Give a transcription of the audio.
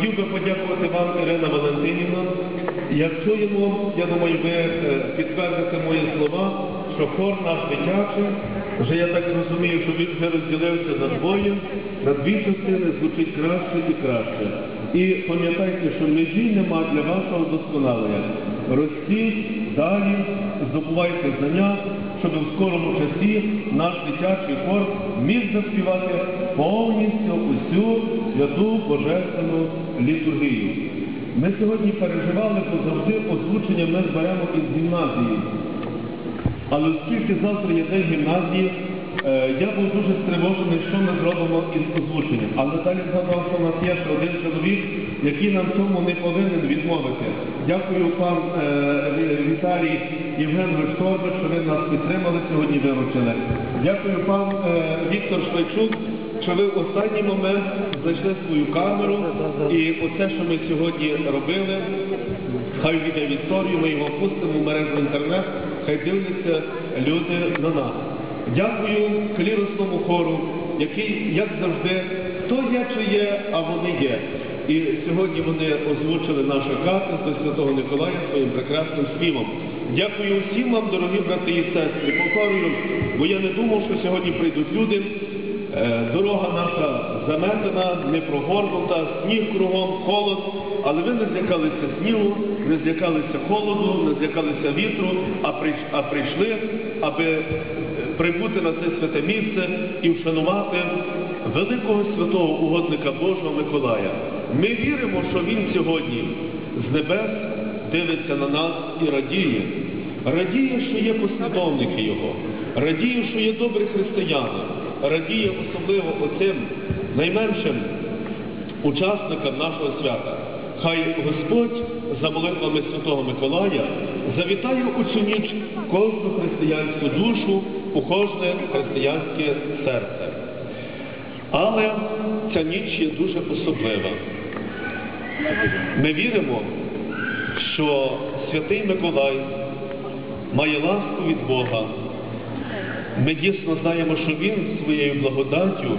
Хотів би подякувати вам, Ірина Валентинівна. Як чуємо, я думаю, ви е, підтвердите мої слова, що хор наш дитячий, вже я так розумію, що він вже розділився на двоє, на дві частини звучить краще і краще. І пам'ятайте, що межі нема для вашого досконалення. Ростіть далі, здобувайте знання, щоб в скорому часі наш дитячий хор міг заспівати повністю усю святу божественну літургію. Ми сьогодні переживали, бо завжди озвучення ми зберемо із гімназії. Але оскільки завтра є день гімназії, е, я був дуже стривожений, що ми зробимо із озвученням. Але далі згадав, що у нас є ще один чоловік, який нам цьому не повинен відмовити. Дякую пан е, Віталій Євгенович Торбич, що ви нас підтримали сьогодні виручили. Дякую пан е, Віктор Швайчук, що ви в останній момент знайшли свою камеру. І оце, що ми сьогодні робили, Хай віде в історію, ми його пустимо в мережу інтернет, хай дивляться люди на нас. Дякую кліросному хору, який, як завжди, хто є чи є, а вони є. І сьогодні вони озвучили наш катет до Святого Николая своїм прекрасним співом. Дякую всім вам, дорогі брати і сестри. Повторюю, бо я не думав, що сьогодні прийдуть люди. Е, Дорога наша заметена, не прогорнута, сніг кругом, холод, але ви не злякалися снігу, не злякалися холоду, не злякалися вітру, а, прийшли, аби е, прибути на це святе місце і вшанувати великого святого угодника Божого Миколая. Ми віримо, що Він сьогодні з небес дивиться на нас і радіє. Радіє, що є послідовники Його, радіє, що є добрі християни, радіє особливо оцим найменшим учасникам нашого свята. Хай Господь за молитвами Святого Миколая завітає у цю ніч кожну християнську душу, у кожне християнське серце. Але ця ніч є дуже особлива. Ми віримо, що святий Миколай має ласку від Бога. Ми дійсно знаємо, що Він своєю благодаттю